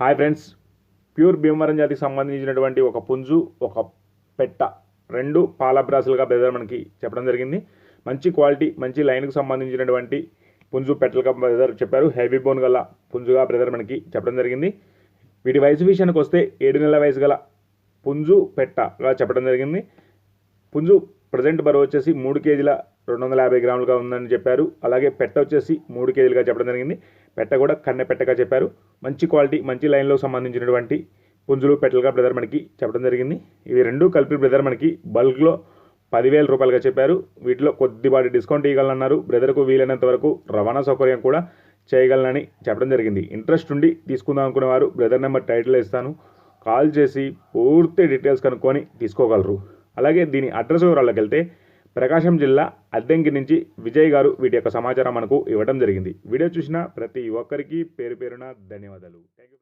Hi friends pure Bhimavaram జాతికి సంబంధించినటువంటి ఒక పుంజు ఒక పెట్ట రెండు పాల బ్రాసులుగా బ్రదర్ మనకి చెప్పడం జరిగింది. మంచి క్వాలిటీ మంచి లైన్కి సంబంధించినటువంటి పుంజు పెట్టలుగా బ్రదర్ చెప్పారు. హెవీ బోన్ గల పుంజుగా బ్రదర్ మనకి చెప్పడం జరిగింది. వీటి వయసు విషయానికి వస్తే ఏడు నెలల వయసు గల పుంజు పెట్టగా చెప్పడం జరిగింది. పుంజు ప్రజెంట్ బరువు వచ్చేసి మూడు కేజీల రెండు వందల యాభై గ్రాములుగా ఉందని చెప్పారు. అలాగే పెట్ట వచ్చేసి మూడు కేజీలుగా చెప్పడం జరిగింది. పెట్ట కూడా కన్నె పెట్టగా చెప్పారు. మంచి క్వాలిటీ మంచి లైన్లో సంబంధించినటువంటి పుంజులు పెట్టలుగా బ్రదర్ మనకి చెప్పడం జరిగింది. ఇవి రెండు కలిపి బ్రదర్ మనకి బల్క్లో పదివేల రూపాయలుగా చెప్పారు. వీటిలో కొద్దిపాటి డిస్కౌంట్ ఇవ్వగలనన్నారు. బ్రదర్కు వీలైనంత వరకు రవాణా సౌకర్యం కూడా చేయగలనని చెప్పడం జరిగింది. ఇంట్రెస్ట్ ఉండి తీసుకుందాం అనుకునేవారు. బ్రదర్ నెంబర్ టైటిల్ ఇస్తాను. కాల్ చేసి పూర్తి డీటెయిల్స్ కనుక్కొని తీసుకోగలరు. అలాగే దీని అడ్రస్ వివరాలకు వెళ్తే ప్రకాశం జిల్లా అద్దెంకి నుంచి విజయ్ గారు వీటి యొక్క సమాచారం మనకు ఇవ్వడం జరిగింది. వీడియో చూసిన ప్రతి ఒక్కరికి పేరు పేరున ధన్యవాదాలు. Thank you